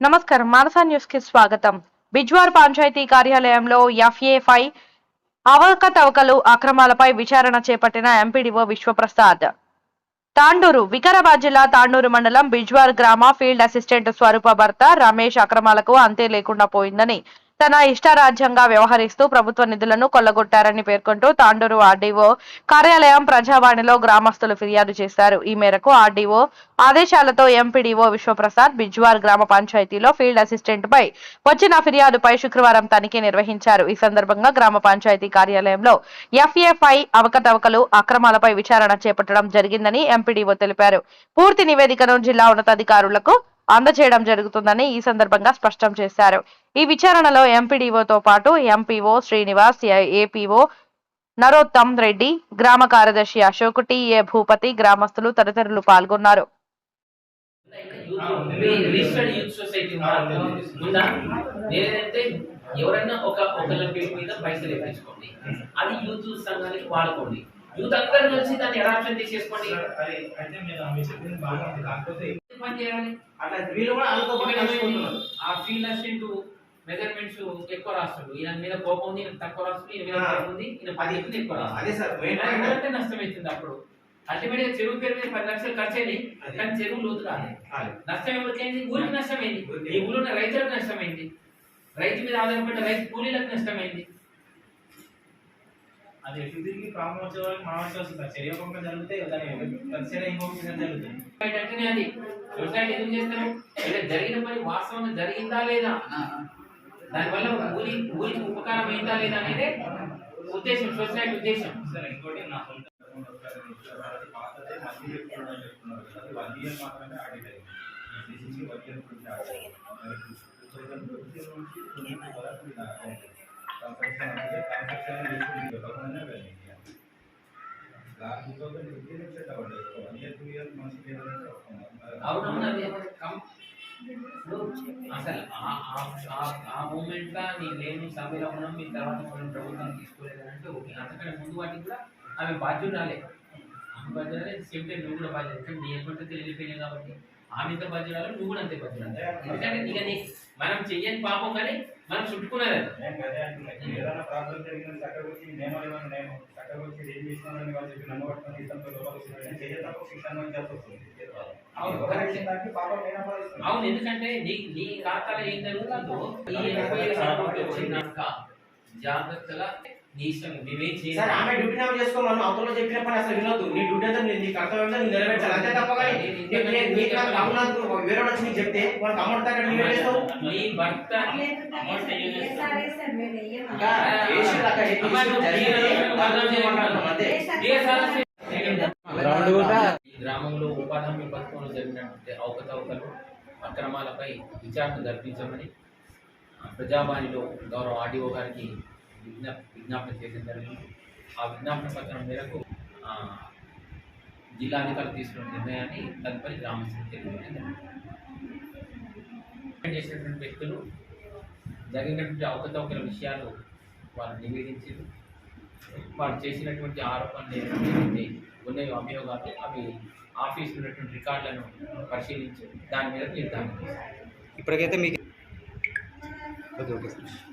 నమస్కారం. మానసా న్యూస్కి స్వాగతం. బిజ్వార్ పంచాయతీ కార్యాలయంలో ఎఫ్ఏఫై అవకతవకలు అక్రమాలపై విచారణ చేపట్టిన ఎంపీడీఓ విశ్వప్రసాద్. తాండూరు వికారాబాద్ జిల్లా తాండూరు మండలం బిజ్వార్ గ్రామ ఫీల్డ్ అసిస్టెంట్ స్వరూప భర్త రమేష్ అక్రమాలకు అంతే లేకుండా పోయిందని తన ఇష్టారాజ్యంగా వ్యవహరిస్తూ ప్రభుత్వ నిధులను కొల్లగొట్టారని పేర్కొంటూ తాండూరు ఆర్డీఓ కార్యాలయం ప్రజావాణిలో గ్రామస్తులు ఫిర్యాదు చేశారు. ఈ మేరకు ఆర్డీఓ ఆదేశాలతో ఎంపీడీఓ విశ్వప్రసాద్ బిజ్వార్ గ్రామ పంచాయతీలో ఫీల్డ్ అసిస్టెంట్ పై వచ్చిన ఫిర్యాదుపై శుక్రవారం తనిఖీ నిర్వహించారు. ఈ సందర్భంగా గ్రామ పంచాయతీ కార్యాలయంలో ఎఫ్ఏఫ్ఐ అవకతవకలు అక్రమాలపై విచారణ చేపట్టడం జరిగిందని ఎంపీడీఓ తెలిపారు. పూర్తి నివేదికను జిల్లా ఉన్నతాధికారులకు అందజేయడం జరుగుతుందని ఈ సందర్భంగా స్పష్టం చేశారు. ఈ విచారణలో ఎంపీడీఓతో పాటు ఎంపీఓ శ్రీనివాస్ ఏపీఓ నరోత్తమ్ రెడ్డి గ్రామ కార్యదర్శి అశోక్ టిఏ భూపతి గ్రామస్తులు తదితరులు పాల్గొన్నారు. రిజిస్టర్డ్ యూత్ సొసైటీ ఉందా నేనేంటే ఎవరైనా ఒక ఒకళ్ళ పేరు మీద పైసలు ఇప్పించుకోండి అది యూత్ సంఘానికి వాడుకోండి. యూత్ అందరూ కలిసి దాన్ని తీసేసుకోండి పని చేయాలి అట్లా వీళ్ళు కూడా. ఆ ఫీల్డ్ అసిస్టెంట్ మెజర్మెంట్స్ ఎక్కువ రాస్తాడు. ఈయన మీద కోపం ఉంది ఈయన తక్కువ రాస్తాడు ఈయన మీద ఆ. కోపం ఉంది ఈయన పది ఎక్కువ ఎక్కువ అదే సార్ ఎవరంటే నష్టం అవుతుంది అప్పుడు. అల్టిమేట్గా చెరువు పేరు మీద పది లక్షలు ఖర్చు అయింది. కానీ చెరువు లోతు రాలేదు. నష్టం ఎవరికి అయింది? ఊరికి నష్టమైంది. ఈ ఊళ్ళో ఉన్న రైతులకు నష్టమైంది. రైతు మీద ఆధారపడ్డ రైతు కూలీలకు నష్టమైంది. అది ఎటు తిరిగి ప్రాబ్లం వచ్చే వాళ్ళకి మా వచ్చి వస్తుంది చర్య పంపకం జరిగితే దాని ప్రతిచర్య ఇంకొక జరుగుతుంది అది. వ్యవసాయం ఎందుకు చేస్తారు? అంటే జరిగిన పని వాస్తవంగా జరిగిందా లేదా? దానివల్ల ఊరి ఊరికి ఉపకారం అయిందా లేదా అనేది ఉద్దేశం సొసైటీ ఉద్దేశం. సార్ ఇంకోటి నా సొంత వన్ అసలు ఆ- ఆ- నీ లేని మీ తర్వాత మనం ప్రభుత్వం తీసుకోలేదు ఓకే అంతకంటే ముందు వాటికి కూడా ఆమె బాధ్యురాలే ఆమె బాధ్యురాలే సేమ్ టైం నువ్వు కూడా బాధ్యత ఎందుకంటే నీ అకౌంట్ వెళ్ళిపోయినాయి కాబట్టి ఆమె ఎంత బాధ్యురాలు నువ్వు కూడా అంతే బాధ్యురాలు ఎందుకంటే ఇక మనం చెయ్యని పాపం కానీ మనం చుట్టుకున్నది అది. నేను అదే అంటున్నాను ఏదైనా ప్రాబ్లం జరిగిందని చక్కగా వచ్చి నేను ఏమన్నా నేను చక్కగా వచ్చి ఏం చేసినానని వాళ్ళు చెప్పి నన్ను పట్టుకొని ఇస్తాను లోపలికి వస్తున్నాను. నేను చెయ్య తప్ప శిక్ష అనుభవించాల్సి వస్తుంది. అవును, ఎందుకంటే నీ నీ ఖాతాలో ఏం జరుగుతుందో ఈ రూపాయలు వచ్చినాక జాగ్రత్తగా నీ ఇష్టం నువ్వేం సార్ చేయాలి ఆమె డ్యూటీ నామ చేసుకోమను అవతల చెప్పిన పని అసలు వినొద్దు. నీ డ్యూటీ అయితే నీ- నీ కర్తవ్యం అయితే నువ్వు నెరవేర్చాలి. అంతే తప్ప కానీ నీ- నీ- నీకు నాకు అమ్మునందుకు వేరే వాడు వచ్చి నీకు చెప్తే వాళ్ళకి అమౌంట్ తగ్గ నువ్వు ఏం చేస్తావు. నీ భర్త ఇంకా గ్రామంలో ఉపాధి హామీ పథకంలో జరిగినటువంటి అవకతవకలు అక్రమాలపై విచారణ జరిపించమని ప్రజావాణిలో గౌరవ ఆర్డీఓ గారికి విజ్ఞాపన చేయడం జరిగింది ఆ విజ్ఞాపన పత్రం మేరకు జిల్లాధికారులు తీసుకున్న నిర్ణయాన్ని తదుపరి గ్రామ తెలియజేయడం చేసినటువంటి వ్యక్తులు జరిగినటువంటి అవకతవకల విషయాలు వాళ్ళు నివేదించారు. వారు చేసినటువంటి ఆరోపణలు ఏవైతే ఉన్నాయో అభియోగాలు అవి ఆఫీస్ ఉన్నటువంటి రికార్డులను పరిశీలించి దాని మీద నిర్ధారణ ఇప్పటికైతే మీకు ఓకే ఓకే సార్.